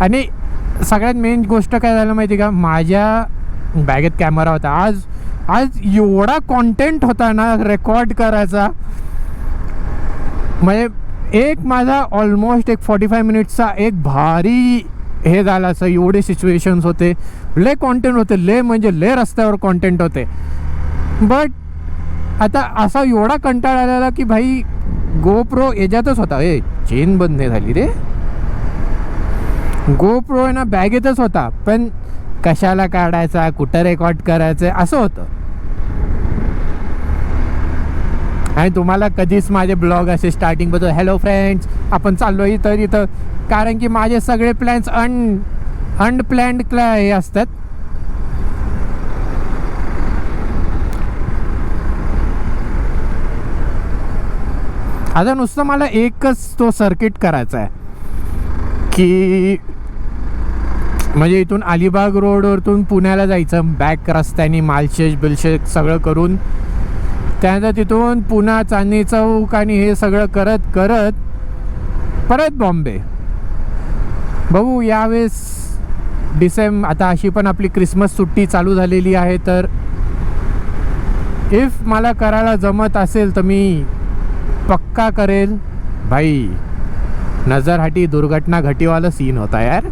आणि सगळ्यात मेन गोष्ट काय झालं माहिती का? माझ्या बॅगेत कॅमेरा होता. आज आज एवढा कॉन्टेंट होता ना रेकॉर्ड करायचा. म्हणजे एक माझा ऑलमोस्ट एक फॉर्टी फाय मिनिट्सचा एक भारी हे झालं असं एवढे सिच्युएशन्स होते. ले कॉन्टेंट होते. ले म्हणजे ले रस्त्यावर कॉन्टेंट होते. बट आता असा एवढा कंटाळा आलेला की भाई गोप्रो याच्यातच होता. ए चेन बंद नाही झाली रे. गोप्रो आहे ना बॅगेतच होता. पण कशाला काढायचा कुठं रेकॉर्ड करायचं असं होतं. आणि तुम्हाला कधीच माझे ब्लॉग असे स्टार्टिंगबद्दल हॅलो फ्रेंड्स आपण चाललो इथं इथं कारण की माझे सगळे प्लॅन्स अन अनप्लॅन्ड क्ला हे असतात. आता नुसतं मला एकच तो सर्किट करायचा आहे की म्हणजे इथून अलिबाग रोडवरतून पुण्याला जायचं. बॅक रस्त्याने मालशेज बिलशेज सगळं करून. त्यानंतर तिथून पुन्हा चांदणी चौक आणि हे सगळं करत करत परत बॉम्बे. बघू यावेळेस डिसेंब आता अशी पण आपली क्रिसमस सुट्टी चालू झालेली आहे तर इफ मला करायला जमत असेल तर मी पक्का करेल. भाई नजरहाटी दुर्घटना घटीवाला सीन होता यार.